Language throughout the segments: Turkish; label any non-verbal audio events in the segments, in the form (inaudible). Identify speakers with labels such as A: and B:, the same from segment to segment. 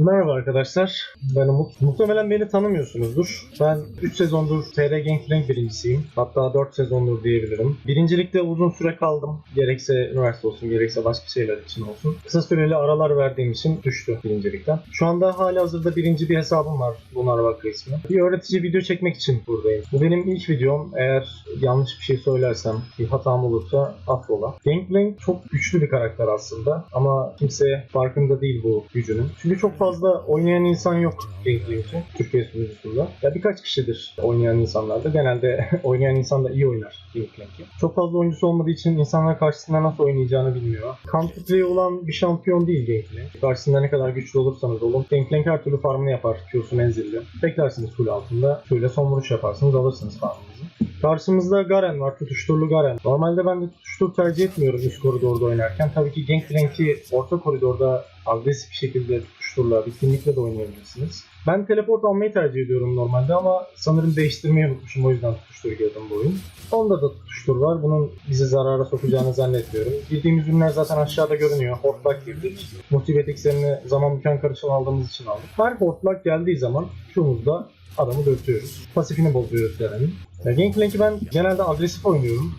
A: Merhaba arkadaşlar, ben Umut. Muhtemelen beni tanımıyorsunuzdur. Ben 3 sezondur TR Gangplank birincisiyim. Hatta 4 sezondur diyebilirim. Birincilikte uzun süre kaldım. Gerekse üniversite olsun, gerekse başka şeyler için olsun. Kısa süreli aralar verdiğim için düştü birincilikten. Şu anda hali hazırda birinci bir hesabım var. Lunar Vaka ismi. Bir öğretici video çekmek için buradayım. Bu benim ilk videom. Eğer yanlış bir şey söylersem, bir hatam olursa affola. Gangplank çok güçlü bir karakter aslında. Ama kimse farkında değil bu gücünün. Çünkü çok fazla oynayan insan yok Gangplank'i Türkiye sunucusunda. Ya birkaç kişidir oynayan insanlar da. Genelde (laughs) oynayan insan da iyi oynar Gangplank'i. Çok fazla oyuncusu olmadığı için insanlar karşısında nasıl oynayacağını bilmiyor. Counter olan bir şampiyon değil Gangplank. Karşısında ne kadar güçlü olursanız olun. Gangplank her türlü farmını yapar. Q'su menzilli. Beklersiniz full altında. Q'yla son vuruş yaparsınız alırsınız farmınızı. Karşımızda Garen var, tutuşturulu Garen. Normalde ben de tutuştur tercih etmiyorum üst koridorda oynarken. Tabii ki Gangplank'i orta koridorda agresif şekilde tutuşturla, bitkinlikle de oynayabilirsiniz. Ben teleport almayı tercih ediyorum normalde ama sanırım değiştirmeyi unutmuşum o yüzden tutuştur girdim bu oyun. Onda da tutuştur var. Bunun bizi zarara sokacağını zannetmiyorum. Girdiğimiz ürünler zaten aşağıda görünüyor. Hortlak girdik. Motivate X'lerini zaman mükemmel karışım aldığımız için aldık. Her hortlak geldiği zaman şumuzda adamı dörtüyoruz. Pasifini bozuyoruz yani. Ya Gangplank'i ben genelde agresif oynuyorum.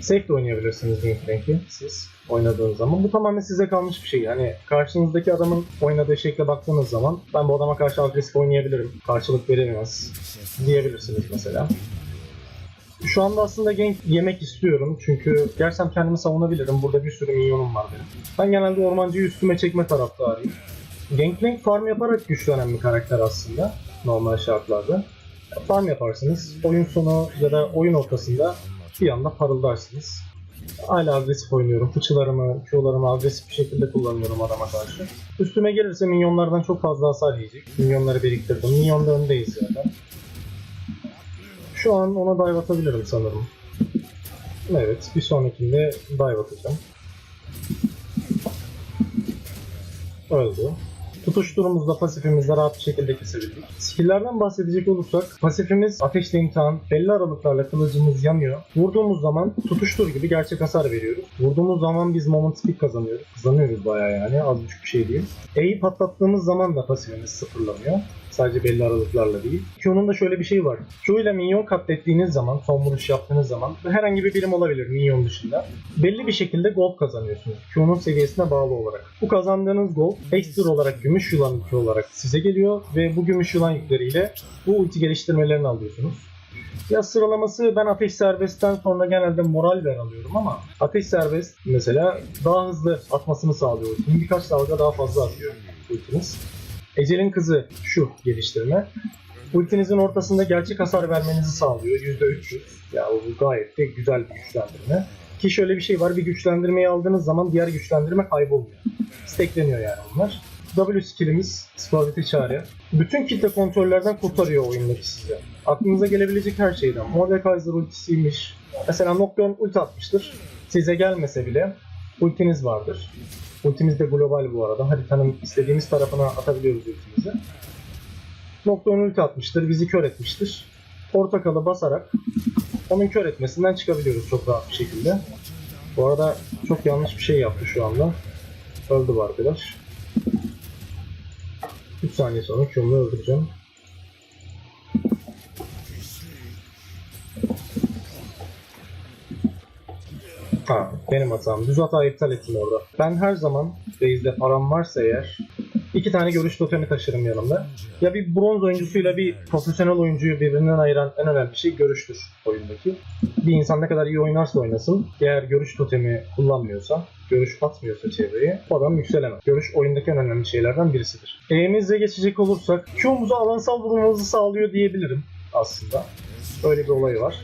A: Safe de oynayabilirsiniz Gangplank'i siz oynadığınız zaman. Bu tamamen size kalmış bir şey. Yani karşınızdaki adamın oynadığı şekle baktığınız zaman ben bu adama karşı agresif oynayabilirim. Karşılık veremez diyebilirsiniz mesela. Şu anda aslında gank yemek istiyorum çünkü gersem kendimi savunabilirim. Burada bir sürü minyonum var benim. Ben genelde ormancıyı üstüme çekme taraftarıyım. Gangplank farm yaparak güçlenen bir karakter aslında normal şartlarda. Farm yaparsınız. Oyun sonu ya da oyun ortasında bir anda parıldarsınız. Hala agresif oynuyorum. Fıçılarımı, Q'larımı agresif bir şekilde kullanıyorum adama karşı. Üstüme gelirse minyonlardan çok fazla hasar yiyecek. Minyonları biriktirdim. Minyonda öndeyiz zaten. Şu an ona dive atabilirim sanırım. Evet, bir sonrakinde dive atacağım. Öldü. Tutuş durumumuzda pasifimizde rahat bir şekilde kesebildik. Skill'lerden bahsedecek olursak pasifimiz ateşle imtihan, belli aralıklarla kılıcımız yanıyor. Vurduğumuz zaman tutuştur gibi gerçek hasar veriyoruz. Vurduğumuz zaman biz moment speed kazanıyoruz. Kazanıyoruz bayağı yani az buçuk bir şey değil. E'yi patlattığımız zaman da pasifimiz sıfırlanıyor. Sadece belli aralıklarla değil. Q'nun da şöyle bir şey var. Q ile minyon katlettiğiniz zaman, son vuruş yaptığınız zaman herhangi bir birim olabilir minyon dışında. Belli bir şekilde gold kazanıyorsunuz. Q'nun seviyesine bağlı olarak. Bu kazandığınız gold ekstra olarak gümüş yılan yükü olarak size geliyor ve bu gümüş yılan yükleriyle bu ulti geliştirmelerini alıyorsunuz. Ya sıralaması ben ateş serbestten sonra genelde moral ver alıyorum ama ateş serbest mesela daha hızlı atmasını sağlıyor ultinin. Birkaç dalga daha fazla atıyor ultiniz. Ecelin kızı şu geliştirme. Ultinizin ortasında gerçek hasar vermenizi sağlıyor. %300. Ya bu gayet de güzel bir güçlendirme. Ki şöyle bir şey var. Bir güçlendirmeyi aldığınız zaman diğer güçlendirme kaybolmuyor. Stackleniyor yani onlar. W skillimiz Spavity çağrı. Bütün kitle kontrollerden kurtarıyor oyundaki size. Aklınıza gelebilecek her şeyden. Mordekaiser ultisiymiş. Mesela Nocturne ulti atmıştır. Size gelmese bile ultiniz vardır. Ultimiz de global bu arada. Haritanın istediğimiz tarafına atabiliyoruz ultimizi. Nocturne ulti atmıştır. Bizi kör etmiştir. Portakalı basarak onun kör etmesinden çıkabiliyoruz çok rahat bir şekilde. Bu arada çok yanlış bir şey yaptı şu anda. Öldü bu arkadaş. 3 saniye sonra Q'mu öldüreceğim. Ha, benim hatam. Düz hata iptal ettim orada. Ben her zaman base'de param varsa eğer iki tane görüş totemi taşırım yanımda. Ya bir bronz oyuncusuyla bir profesyonel oyuncuyu birbirinden ayıran en önemli şey görüştür oyundaki. Bir insan ne kadar iyi oynarsa oynasın, eğer görüş totemi kullanmıyorsa, görüş atmıyorsa çevreye, o adam yükselemez. Görüş oyundaki en önemli şeylerden birisidir. E'mizle geçecek olursak, Q'muzu alansal vurmamızı sağlıyor diyebilirim aslında. Öyle bir olayı var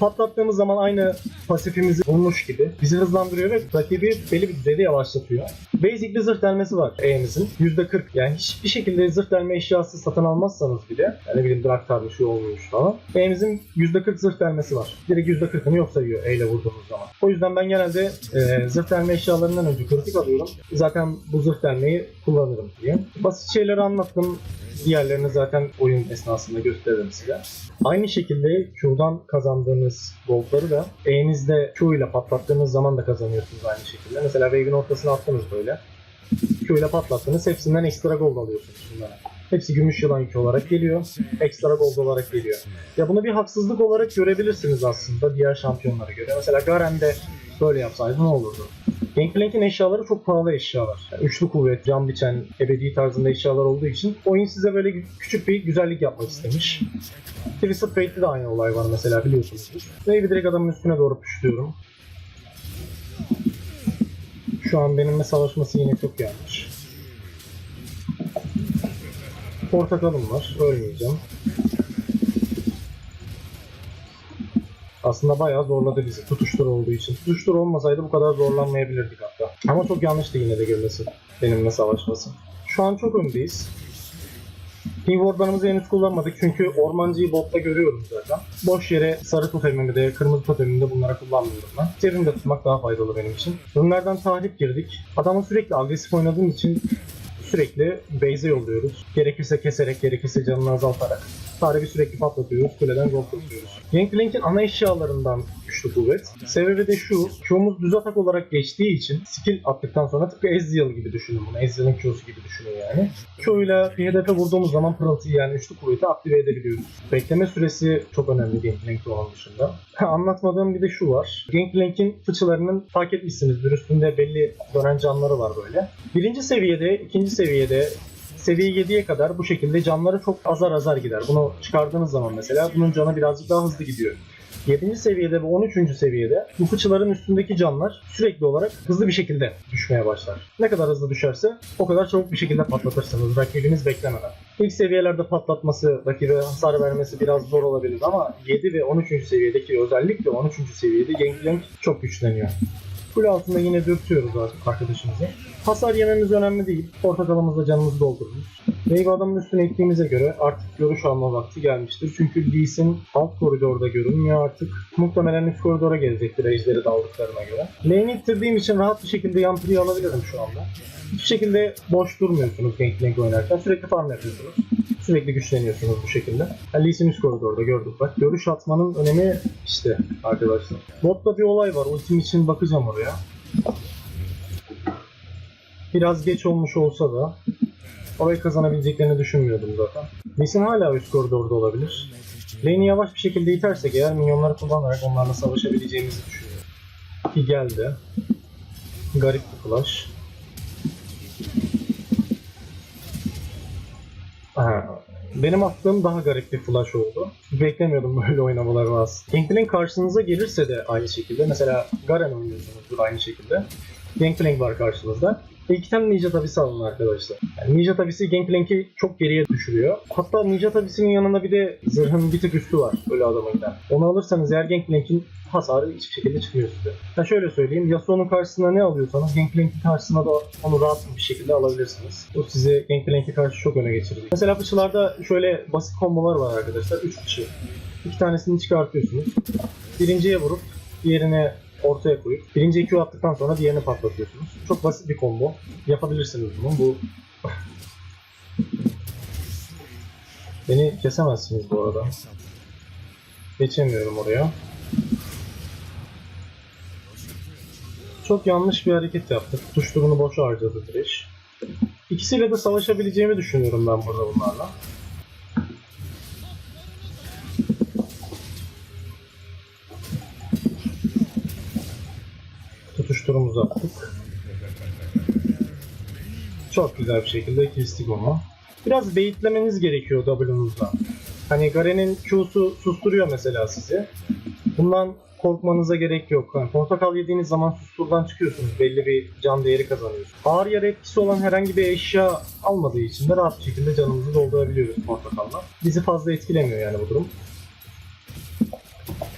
A: patlattığımız zaman aynı pasifimizi vurmuş gibi bizi hızlandırıyor ve rakibi belli bir düzeyde yavaşlatıyor. Basic bir zırh delmesi var E'mizin. %40 yani hiçbir şekilde zırh delme eşyası satın almazsanız bile yani ne bileyim drag tarzı şu olmuş falan. E'mizin %40 zırh delmesi var. Direkt %40'ını yok sayıyor E ile vurduğumuz zaman. O yüzden ben genelde e, zırh delme eşyalarından önce kritik alıyorum. Zaten bu zırh delmeyi kullanırım diye. Basit şeyleri anlattım. Diğerlerini zaten oyun esnasında gösteririm size. Aynı şekilde Q'dan kazandığınız goldları da E'nizde Q ile patlattığınız zaman da kazanıyorsunuz aynı şekilde. Mesela wave'in ortasına attınız böyle. Q ile patlattınız. Hepsinden ekstra gold alıyorsunuz bunlara. Hepsi gümüş yılan yükü olarak geliyor. Ekstra gold olarak geliyor. Ya bunu bir haksızlık olarak görebilirsiniz aslında diğer şampiyonlara göre. Mesela Garen'de böyle yapsaydı ne olurdu? Gangplank'in eşyaları çok pahalı eşyalar. Yani üçlü kuvvet, can biçen, ebedi tarzında eşyalar olduğu için oyun size böyle küçük bir güzellik yapmak istemiş. Twisted Fate'de de aynı olay var mesela biliyorsunuz. Wave'i direkt adamın üstüne doğru püşlüyorum. Şu an benimle savaşması yine çok yanlış. Portakalım var, ölmeyeceğim. Aslında bayağı zorladı bizi tutuştur olduğu için. Tutuştur olmasaydı bu kadar zorlanmayabilirdik hatta. Ama çok yanlıştı yine de girmesi. Benimle savaşması. Şu an çok öndeyiz. King Ward'larımızı henüz kullanmadık çünkü ormancıyı botta görüyorum zaten. Boş yere sarı totemimi de kırmızı totemimi de bunlara kullanmıyorum ben. Terimde tutmak daha faydalı benim için. Ürünlerden tahrip girdik. Adamı sürekli agresif oynadığım için sürekli base'e yolluyoruz. Gerekirse keserek, gerekirse canını azaltarak. Tarihi sürekli patlatıyoruz, kuleden gol tutuyoruz. Gangplank'in ana eşyalarından güçlü kuvvet. Sebebi de şu, Q'muz düz atak olarak geçtiği için skill attıktan sonra tıpkı Ezreal gibi düşünün bunu. Ezreal'ın Q'su gibi düşünün yani. Q ile hedefe vurduğumuz zaman pırıltıyı yani üçlü kuvveti aktive edebiliyoruz. Bekleme süresi çok önemli Gangplank'te olan dışında. Anlatmadığım bir de şu var. Gangplank'in fıçılarının fark etmişsinizdir. Üstünde belli dönen canları var böyle. Birinci seviyede, ikinci seviyede seviye 7'ye kadar bu şekilde canları çok azar azar gider. Bunu çıkardığınız zaman mesela bunun canı birazcık daha hızlı gidiyor. 7. seviyede ve 13. seviyede bu fıçıların üstündeki canlar sürekli olarak hızlı bir şekilde düşmeye başlar. Ne kadar hızlı düşerse o kadar çabuk bir şekilde patlatırsınız rakibiniz beklemeden. İlk seviyelerde patlatması, rakibe hasar vermesi biraz zor olabilir ama 7 ve 13. seviyedeki özellikle 13. seviyede Gangplank çok güçleniyor. Kule altında yine dürtüyoruz artık arkadaşımızı. Hasar yememiz önemli değil. Portakalımızla canımızı doldururuz. Wave adamın üstüne ektiğimize göre artık görüş alma vakti gelmiştir. Çünkü Lee Sin alt koridorda görünmüyor artık. Muhtemelen üst koridora gelecektir ejderi daldıklarına göre. Lane'i ittirdiğim için rahat bir şekilde Yampi'yi alabilirim şu anda. Hiçbir şekilde boş durmuyorsunuz Gangplank oynarken. Sürekli farm yapıyorsunuz. Sürekli güçleniyorsunuz bu şekilde. Yani Lee Sin üst koridorda gördük bak. Görüş atmanın önemi işte arkadaşlar. Botta bir olay var. Ultim için bakacağım oraya. Biraz geç olmuş olsa da orayı kazanabileceklerini düşünmüyordum zaten. Lee Sin hala üst koridorda olabilir. Lane'i yavaş bir şekilde itersek eğer minyonları kullanarak onlarla savaşabileceğimizi düşünüyorum. Ki geldi. Garip bir flash. Benim attığım daha garip bir flash oldu. Beklemiyordum (laughs) böyle oynamalarını aslında. Gangplank karşınıza gelirse de aynı şekilde. Mesela Garen oynuyorsunuzdur aynı şekilde. Gangplank var karşınızda. İki tane Ninja Tabisi alın arkadaşlar. Yani Ninja Tabisi Gangplank'i çok geriye düşürüyor. Hatta Ninja Tabisi'nin yanında bir de zırhın bir tık üstü var öyle adamıyla. Onu alırsanız eğer Gangplank'in hasarı hiçbir şekilde çıkmıyor size. Ya şöyle söyleyeyim, Yasuo'nun karşısına ne alıyorsanız Gangplank'in karşısına da onu rahat bir şekilde alabilirsiniz. Bu sizi Gangplank'e karşı çok öne geçirecek. Mesela fıçılarda şöyle basit kombolar var arkadaşlar. 3 fıçı. İki tanesini çıkartıyorsunuz. Birinciye vurup diğerine ortaya koyup birinci Q attıktan sonra diğerini patlatıyorsunuz. Çok basit bir combo. Yapabilirsiniz bunu. Bu (laughs) Beni kesemezsiniz bu arada. Geçemiyorum oraya. Çok yanlış bir hareket yaptık. Tuşturunu boşa harcadı Thresh. İkisiyle de savaşabileceğimi düşünüyorum ben burada bunlarla. Tutuşturumuzu attık. Çok güzel bir şekilde kestik onu. Biraz baitlemeniz gerekiyor W'nuzda. Hani Garen'in Q'su susturuyor mesela sizi. Bundan korkmanıza gerek yok. Yani portakal yediğiniz zaman susturdan çıkıyorsunuz. Belli bir can değeri kazanıyorsunuz. Ağır yara etkisi olan herhangi bir eşya almadığı için de rahat bir şekilde canımızı doldurabiliyoruz portakalla. Bizi fazla etkilemiyor yani bu durum.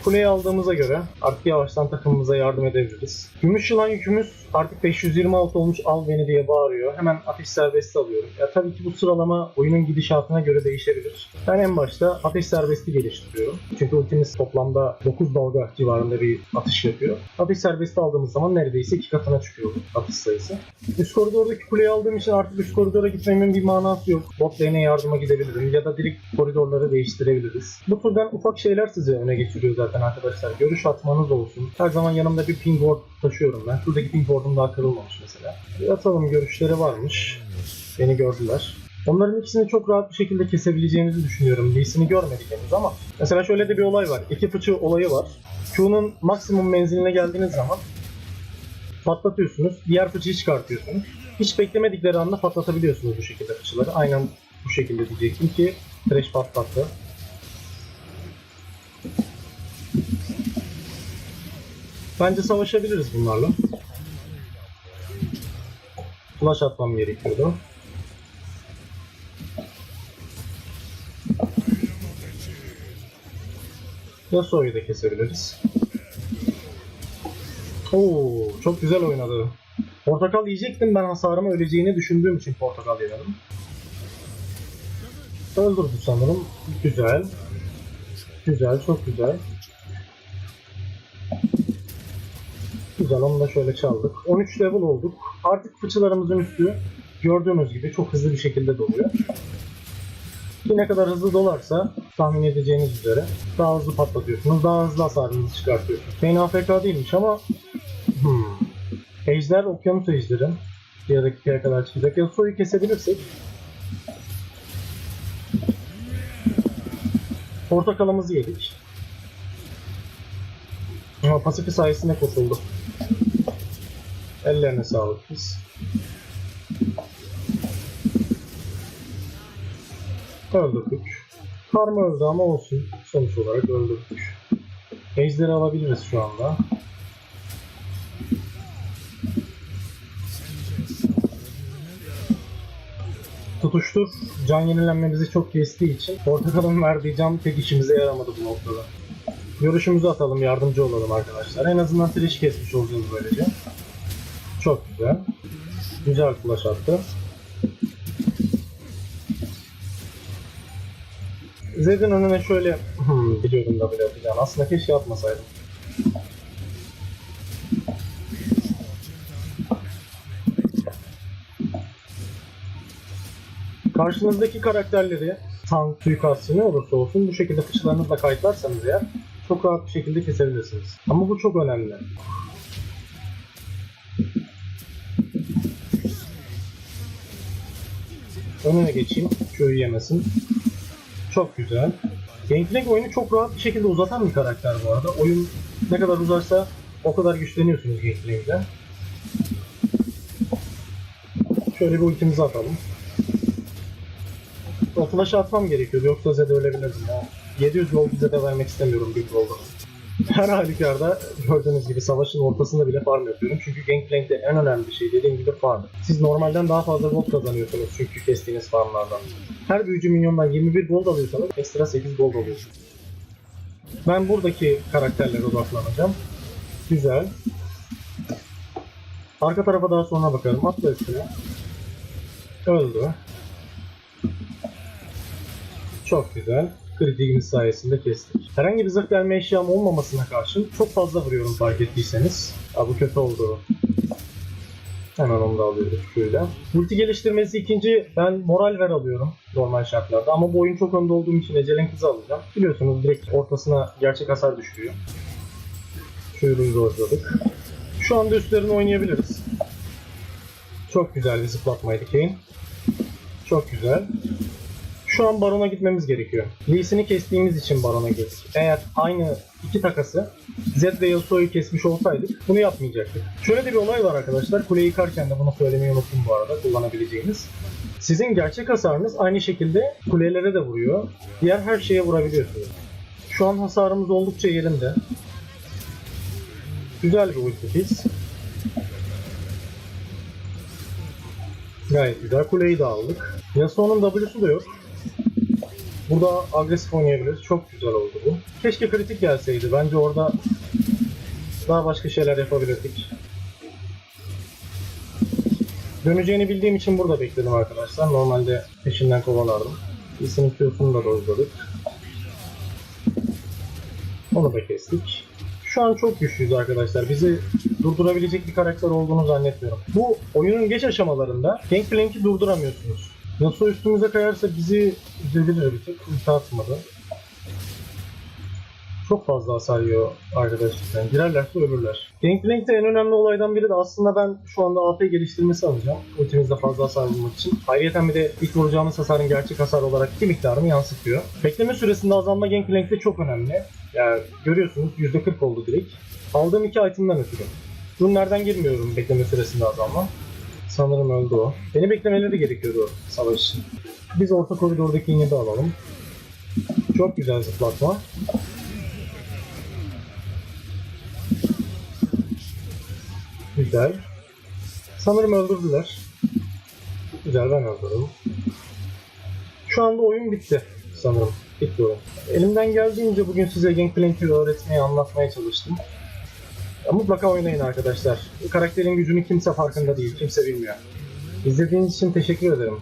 A: Kuleyi aldığımıza göre artık yavaştan takımımıza yardım edebiliriz. Gümüş yılan yükümüz artık 526 olmuş al beni diye bağırıyor. Hemen ateş serbesti alıyorum. Ya tabii ki bu sıralama oyunun gidişatına göre değişebilir. Ben en başta ateş serbesti geliştiriyorum. Çünkü ultimiz toplamda 9 dalga civarında bir atış yapıyor. Ateş serbesti aldığımız zaman neredeyse iki katına çıkıyor atış sayısı. Üst koridordaki kuleyi aldığım için artık üst koridora gitmemin bir manası yok. Bot lane'e yardıma gidebilirim ya da direkt koridorları değiştirebiliriz. Bu türden ufak şeyler sizi öne geçiriyor zaten zaten arkadaşlar. Görüş atmanız olsun. Her zaman yanımda bir ping board taşıyorum ben. Şuradaki ping board'um daha kırılmamış mesela. Bir atalım görüşleri varmış. Beni gördüler. Onların ikisini çok rahat bir şekilde kesebileceğimizi düşünüyorum. Lee'sini görmedik henüz ama. Mesela şöyle de bir olay var. İki fıçı olayı var. Q'nun maksimum menziline geldiğiniz zaman patlatıyorsunuz. Diğer fıçıyı çıkartıyorsunuz. Hiç beklemedikleri anda patlatabiliyorsunuz bu şekilde fıçıları. Aynen bu şekilde diyecektim ki Thresh patlattı. Bence savaşabiliriz bunlarla. Flash atmam gerekiyordu. Yasuo'yu da kesebiliriz. Oo, çok güzel oynadı. Portakal yiyecektim ben hasarıma öleceğini düşündüğüm için portakal yemedim. Öldürdü sanırım. Güzel. Güzel, çok güzel. Güzel, onu da şöyle çaldık. 13 level olduk. Artık fıçılarımızın üstü gördüğünüz gibi çok hızlı bir şekilde doluyor. Ki ne kadar hızlı dolarsa tahmin edeceğiniz üzere daha hızlı patlatıyorsunuz, daha hızlı hasarınızı çıkartıyorsunuz. Kane AFK değilmiş ama hmm. Ejder okyanus ejderi. Bir dakikaya kadar çıkacak. Yasuo'yu kesebilirsek Portakalımızı yedik. Ama pasifi sayesinde kurtuldu. Ellerine sağlık biz. Öldürdük. Karma öldü ama olsun. Sonuç olarak öldürdük. Ejderi alabiliriz şu anda. Tutuştur can yenilenmemizi çok kestiği için portakalın verdiği can tek işimize yaramadı bu noktada. Görüşümüzü atalım, yardımcı olalım arkadaşlar. En azından triş kesmiş olacağız böylece. Çok güzel. Güzel flash attı. Zed'in önüne şöyle hmm, biliyordum da bile yapacağını. Aslında keşke atmasaydım. Karşınızdaki karakterleri tank, suikastçı ne olursa olsun bu şekilde fıçılarınızla kayıtlarsanız eğer çok rahat bir şekilde kesebilirsiniz. Ama bu çok önemli. Önüne geçeyim. Şöyle yemesin. Çok güzel. Gangplank oyunu çok rahat bir şekilde uzatan bir karakter bu arada. Oyun ne kadar uzarsa o kadar güçleniyorsunuz Gangplank'le. Şöyle bir ultimizi atalım. O flash'ı atmam gerekiyordu yoksa Zed'e ölebilirdim ya. 700 gold Zed'e vermek istemiyorum bir golda. Her halükarda gördüğünüz gibi savaşın ortasında bile farm yapıyorum. Çünkü Gangplank'te en önemli şey dediğim gibi farm. Siz normalden daha fazla gold kazanıyorsunuz çünkü kestiğiniz farmlardan. Her büyücü minyondan 21 gold alıyorsanız ekstra 8 gold alıyorsunuz. Ben buradaki karakterlere odaklanacağım. Güzel. Arka tarafa daha sonra bakarım. Atla üstüne. Öldü. Çok güzel. Kritiğimiz sayesinde kestik. Herhangi bir zırh delme eşyam olmamasına karşın çok fazla vuruyorum fark ettiyseniz. Aa, bu kötü oldu. Hemen onu da alıyoruz şöyle. Multi geliştirmesi ikinci ben moral ver alıyorum normal şartlarda ama bu oyun çok önde olduğum için Ecel'in kızı alacağım. Biliyorsunuz direkt ortasına gerçek hasar düşürüyor. Şöyle zorladık. Şu anda üstlerini oynayabiliriz. Çok güzel bir zıplatmaydı Kane. Çok güzel. Şu an Baron'a gitmemiz gerekiyor. Lee'sini kestiğimiz için Baron'a girdik. Eğer aynı iki takası Zed ve Yasuo'yu kesmiş olsaydık bunu yapmayacaktık. Şöyle de bir olay var arkadaşlar. Kuleyi yıkarken de bunu söylemeyi unuttum bu arada kullanabileceğiniz. Sizin gerçek hasarınız aynı şekilde kulelere de vuruyor. Diğer her şeye vurabiliyorsunuz. Şu an hasarımız oldukça yerinde. Güzel bir ulti biz. Gayet güzel. Kuleyi de aldık. Yasuo'nun W'su da yok. Burada agresif oynayabiliriz. Çok güzel oldu bu. Keşke kritik gelseydi. Bence orada daha başka şeyler yapabilirdik. Döneceğini bildiğim için burada bekledim arkadaşlar. Normalde peşinden kovalardım. İsim Q'sunu da dojladık. Onu da kestik. Şu an çok güçlüyüz arkadaşlar. Bizi durdurabilecek bir karakter olduğunu zannetmiyorum. Bu oyunun geç aşamalarında Gangplank'i durduramıyorsunuz. Yasuo üstümüze kayarsa bizi üzebilir tık. Ulti atmadı. Çok fazla hasar yiyor arkadaşlar. Yani girerlerse ölürler. Gangplank'te en önemli olaydan biri de aslında ben şu anda AP geliştirmesi alacağım. Ultimizde fazla hasar bulmak için. Ayrıca bir de ilk vuracağımız hasarın gerçek hasar olarak iki miktarını yansıtıyor. Bekleme süresinde azalma Gangplank'te çok önemli. Yani görüyorsunuz %40 oldu direkt. Aldığım iki itemden ötürü. Runlerden girmiyorum bekleme süresinde azalma. Sanırım öldü o. Beni beklemeleri gerekiyordu savaş için. Biz orta koridordaki iğnede alalım. Çok güzel zıplatma. Güzel. Sanırım öldürdüler. Güzel ben öldürdüm. Şu anda oyun bitti sanırım. Bitti oyun. Elimden geldiğince bugün size Gangplank'i öğretmeye, anlatmaya çalıştım. Mutlaka oynayın arkadaşlar. Karakterin gücünü kimse farkında değil, kimse bilmiyor. İzlediğiniz için teşekkür ederim.